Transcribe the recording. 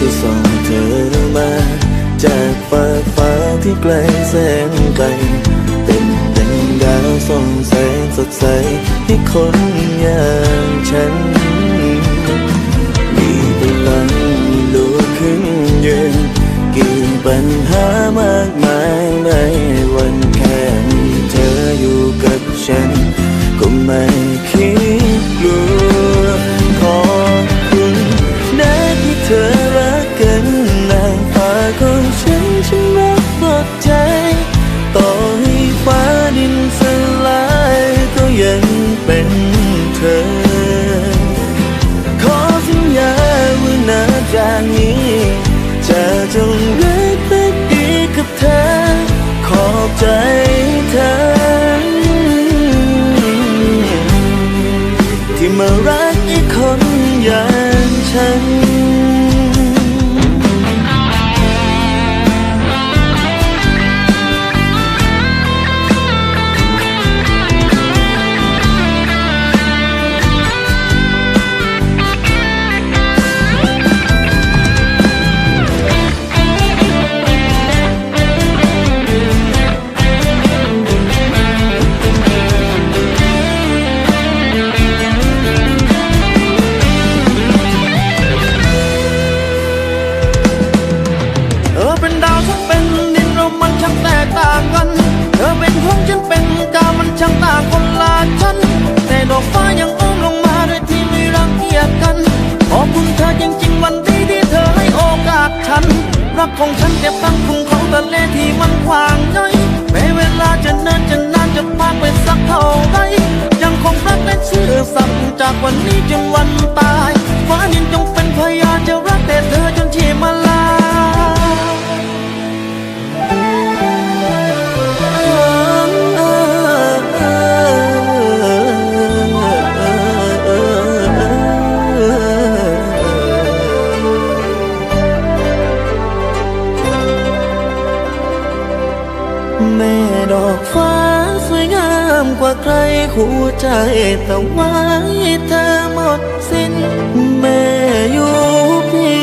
ที่ส่งเธอมา จากฟ้าฟ้าที่ไกลแสนไกล เป็นดังดาวส่องแสงสดใสให้คนอย่างฉัน มีพลังลุกขึ้นยืนกี่ปัญหามา มารักอีกคนอย่างฉัน นเก็บตั้งเขาทะเลที่มันกว้างใหญ่แม้เวลาจะเนินจะนานจะผ่านไปสักเท่าไรยังคงรักและเชื่อสัตย์จากวันนี้จนวันตาย ดอกฟ้าสวยงามกว่าใครหัวใจแต่ไว้เธอหมดสิ้นแม่อยู่พิน